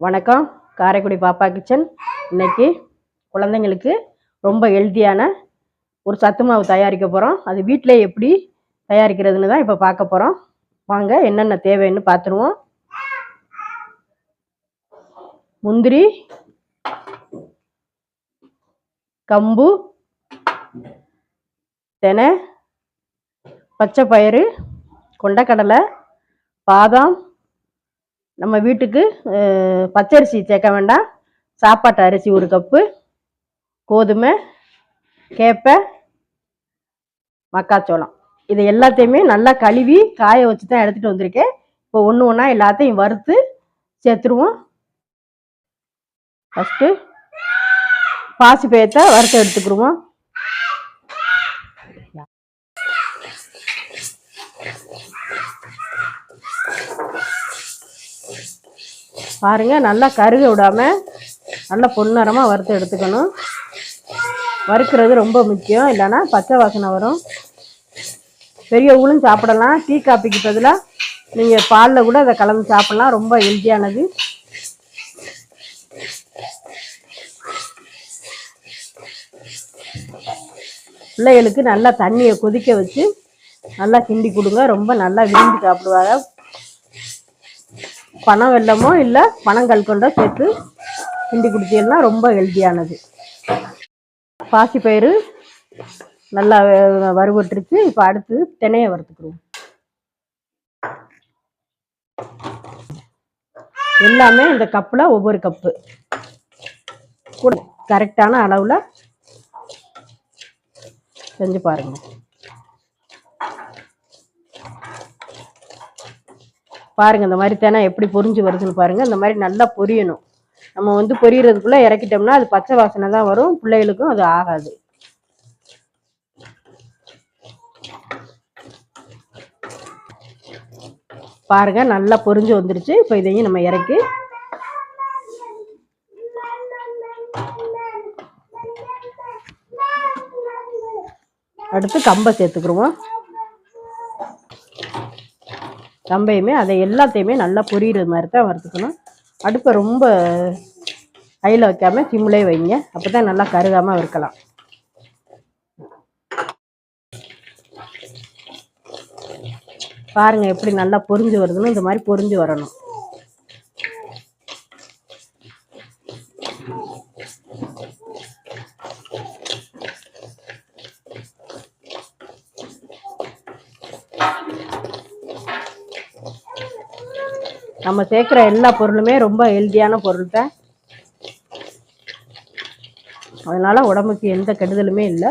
வணக்கம். காரைக்குடி பாப்பா கிச்சன். இன்னைக்கு குழந்தைங்களுக்கு ரொம்ப ஹெல்த்தியான ஒரு சத்து மாவு தயாரிக்க போகிறோம் அது வீட்டிலே எப்படி தயாரிக்கிறதுன்னு தான் இப்போ பார்க்க போகிறோம் வாங்க என்னென்ன தேவைன்னு பார்த்துருவோம். முந்திரி கம்பு தெனை பச்சை பயிறு கொண்டக்கடலை பாதாம் நம்ம வீட்டுக்கு பச்சரிசி சேர்க்க வேண்டாம். சாப்பாட்டு அரிசி ஒரு கப்பு கோதுமை கேப்பை மக்காச்சோளம். இது எல்லாத்தையுமே நல்லா கழுவி காய வச்சு தான் எடுத்துகிட்டு வந்திருக்கேன். இப்போ ஒன்று ஒன்றா எல்லாத்தையும் வறுத்து சேர்த்துருவோம். ஃபஸ்ட்டு பாசி பயத்தை வறுத்து எடுத்துக்கிடுவோம் பாருங்கள் நல்லா கருக விடாமல் நல்லா பொன்னரமாக வறுத்து எடுத்துக்கணும். வறுக்கிறது ரொம்ப முக்கியம். இல்லைன்னா பச்சை வாசனை வரும். பெரியவங்களும் சாப்பிடலாம். டீ காப்பிக்கு பதிலாக நீங்கள் பாலில் கூட அதை கலந்து சாப்பிட்லாம். ரொம்ப ஹெல்த்தியானது பிள்ளைகளுக்கு நல்லா தண்ணியை கொதிக்க வச்சு நல்லா கிண்டி கொடுங்க. ரொம்ப நல்லா விரும்பி சாப்பிடுவாங்க. பணம் வெல்லமோ இல்லை பனங்கல்கொண்டோ சேர்த்து கிண்டி குடித்தீங்கன்னா ரொம்ப ஹெல்த்தியானது பாசிப்பயிறு நல்லா வ- வறுபட்டுருச்சு. இப்போ அடுத்து தினையை வறுத்துக்கிறோம். எல்லாமே இந்த கப்பில் ஒவ்வொரு கப்பு. கூட கரெக்டான அளவில் செஞ்சு பாருங்கள் பாருங்க இந்த மாதிரி தேனா எப்படி பொரிஞ்சு வருதுன்னு பாருங்க. இந்த மாதிரி நல்லா பொரியணும். நம்ம வந்து பொரியறதுக்குள்ள இறக்கிட்டோம்னா அது பச்சை வாசனை தான் வரும். பிள்ளைகளுக்கும் அது ஆகாது. பாருங்க நல்லா பொரிஞ்சு வந்துருச்சு. இப்போ இதையும் நம்ம இறக்கி அடுத்து கம்பை சேர்த்துக்கிருவோம். கம்பையுமே அதை எல்லாத்தையுமே நல்லா பொரியிற மாதிரி தான் வறுத்துக்கணும். அடுப்பை ரொம்ப ஹையில் வைக்காமல் சிம்லே வைங்க. அப்போ தான் நல்லா கருகாமல் வறுக்கலாம். பாருங்கள் எப்படி நல்லா பொரிஞ்சு வருதுன்னு இந்த மாதிரி பொரிஞ்சு வரணும். நம்ம சேர்க்குற எல்லா பொருளுமே ரொம்ப ஹெல்த்தியான பொருள் தான் அதனால் உடம்புக்கு எந்த கெடுதலுமே இல்லை.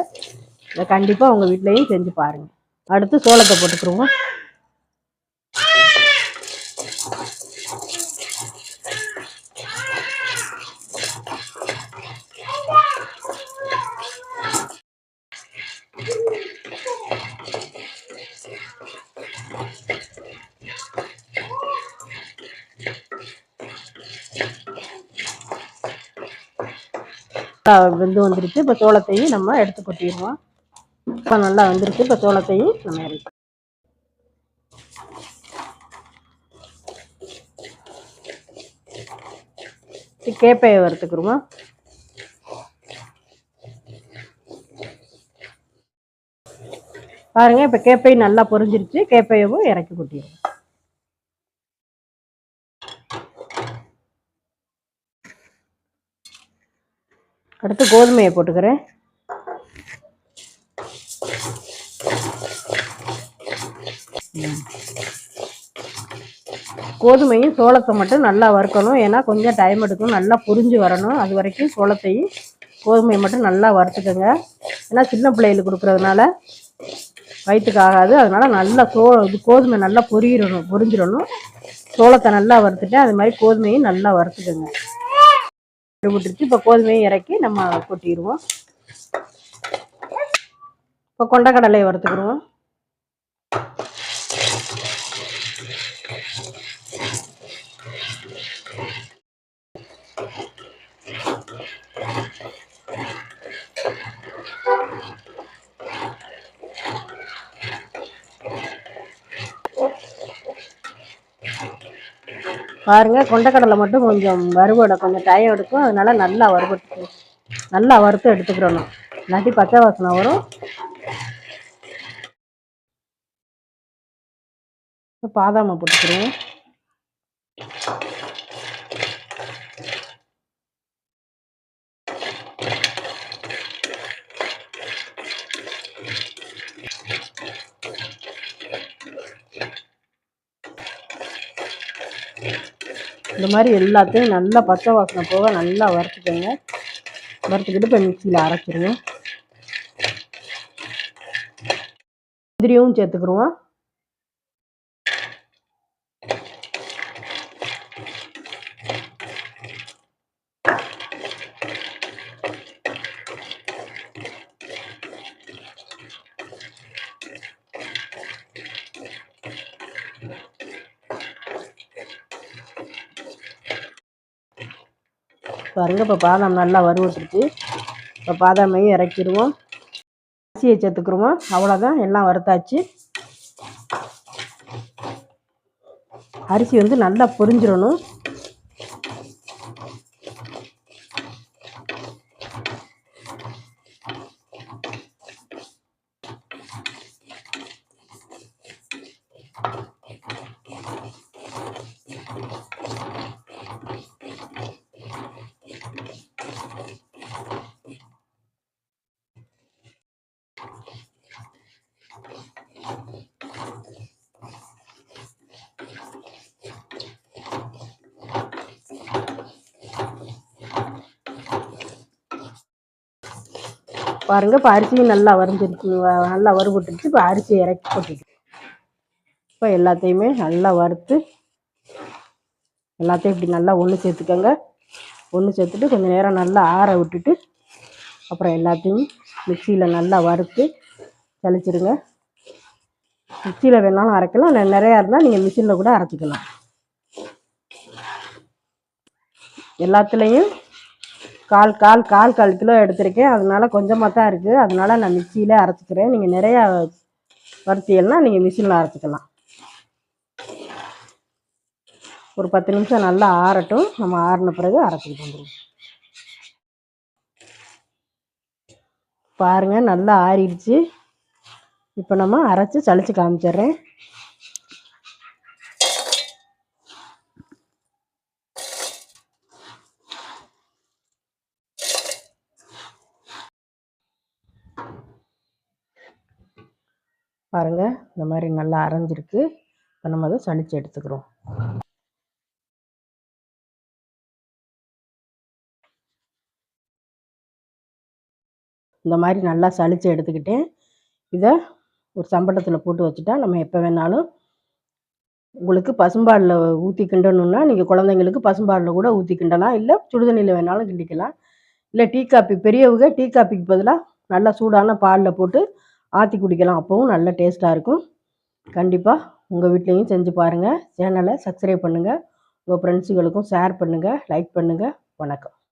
இதை கண்டிப்பாக உங்கள் வீட்லேயும் செஞ்சு பாருங்கள் அடுத்து சோளத்தை போட்டுக்கிறோம் நல்லா வெந்து வந்துருச்சு. இப்போ சோளத்தையும் நம்ம எடுத்து கொட்டிடுவோம் இப்போ நல்லா வந்துருச்சு இப்போ சோளத்தையும் நம்ம இறக்கி கேப்பையை வறுத்துக்குருவோம் பாருங்க இப்போ கேப்பை நல்லா பொரிஞ்சிருச்சு. கேப்பையவும் இறக்கி கொட்டிடுவோம் அடுத்து கோதுமையை போட்டுக்கிறேன். கோதுமையும் சோளத்தை மட்டும் நல்லா வறுக்கணும். ஏன்னா கொஞ்சம் டைம் எடுக்கும். நல்லா புரிஞ்சு வரணும். அது வரைக்கும் சோளத்தையும் கோதுமையை மட்டும் நல்லா வறுத்துக்கோங்க. ஏன்னா சின்ன பிள்ளைகளுக்கு கொடுக்குறதுனால வயிற்றுக்கு ஆகாது. அதனால நல்லா சோ இது கோதுமை நல்லா பொரியிடணும் பொரிஞ்சிடணும். சோளத்தை நல்லா வறுத்துட்டேன் அது மாதிரி கோதுமையும் நல்லா வறுத்துக்கோங்க. விட்டுருச்சு இப்போ கோதுமையை இறக்கி நம்ம கொட்டிடுவோம். இப்போ கொண்டக்கடலையை வறுத்துக்கிடுவோம். பாருங்க கொண்டக்கடலை மட்டும் கொஞ்சம் வறுவடை கொஞ்சம் டயம் எடுக்கும். அதனால நல்லா வறுபட்டு நல்லா வறுத்து எடுத்துக்கிறணும். இல்லாட்டி பச்சை வாசனை வரும். இப்போ பாதாமை போட்டுக்கிறேன். இந்த மாதிரி எல்லாத்தையும் நல்லா பச்சை வாசனை போக நல்லா வறுத்துக்கோங்க. வறுத்துக்கிட்டு இப்போ மிக்சியில் அரைச்சிருங்க. முந்திரியும் சேர்த்துக்கிடுவோம் பாருங்கள் இப்போ பாதாம் நல்லா வறுவட்டுருச்சு இப்போ பாதாமையும் இறக்கிடுவோம். அரிசியை சேர்த்துக்குருவோம். அவ்வளோதான் எல்லாம் வறுத்தாச்சு. அரிசி வந்து நல்லா பொரிஞ்சிடணும். பாருங்க இப்போ அரிசியும் நல்லா வறுந்துருச்சு வ- நல்லா வறுபட்டுருச்சு இப்போ அரிசி இறக்கி போட்டுட்டு இப்போ எல்லாத்தையுமே நல்லா வறுத்து எல்லாத்தையும் இப்படி நல்லா ஒன்று சேர்த்துக்கோங்க. ஒன்று சேர்த்துட்டு கொஞ்சம் நேரம் நல்லா ஆற விட்டுட்டு அப்புறம் எல்லாத்தையும் மிக்சியில் நல்லா வறுத்து சலிச்சிடுங்க மிக்சியில் வேணாலும் அரைக்கலாம் நிறையா இருந்தால் நீங்கள் மிஷினில் கூட அரைச்சிக்கலாம். எல்லாத்துலேயும் கால் கால் கால் கால் கிலோ எடுத்திருக்கேன். அதனால கொஞ்சமாக தான் இருக்குது அதனால நான் மிக்சியில் அரைச்சிக்கிறேன். நீங்கள் நிறையா வறுத்தீங்கன்னா நீங்கள் மிஷினில் அரைச்சிக்கலாம். ஒரு பத்து நிமிஷம் நல்லா ஆறட்டும். நம்ம ஆறின பிறகு அரைச்சிக்கிட்டு வந்துடுவோம் பாருங்கள் நல்லா ஆறிடுச்சு. இப்போ நம்ம அரைச்சி சளிச்சு காமிச்சிடுறேன். பாருங்க இந்த மாதிரி நல்லா அரைஞ்சிருக்கு. இப்போ நம்ம அதை சளிச்சு எடுத்துக்கிறோம். இந்த மாதிரி நல்லா சளிச்சு எடுத்துக்கிட்டேன். இதை ஒரு சம்பளத்தில் போட்டு வச்சுட்டா நம்ம எப்போ வேணாலும் உங்களுக்கு பசும்பாலில் ஊற்றி கிண்டணுன்னா நீங்கள் குழந்தைங்களுக்கு பசும்பாலில் கூட ஊற்றி கிண்டலாம். இல்லை சுடுதண்ணியில் வேணாலும் கிண்டிக்கலாம். இல்லை டீ காப்பி பெரியவங்க டீ காப்பிக்கு பதிலாக நல்லா சூடான பாலில் போட்டு ஆற்றி குடிக்கலாம். அப்போவும் நல்ல டேஸ்ட்டாக இருக்கும். கண்டிப்பாக உங்கள் வீட்லேயும் செஞ்சு பாருங்கள் சேனலை சப்ஸ்கிரைப் பண்ணுங்கள் உங்கள் ஃப்ரெண்ட்ஸுகளுக்கும் ஷேர் பண்ணுங்கள் லைக் பண்ணுங்கள் வணக்கம்.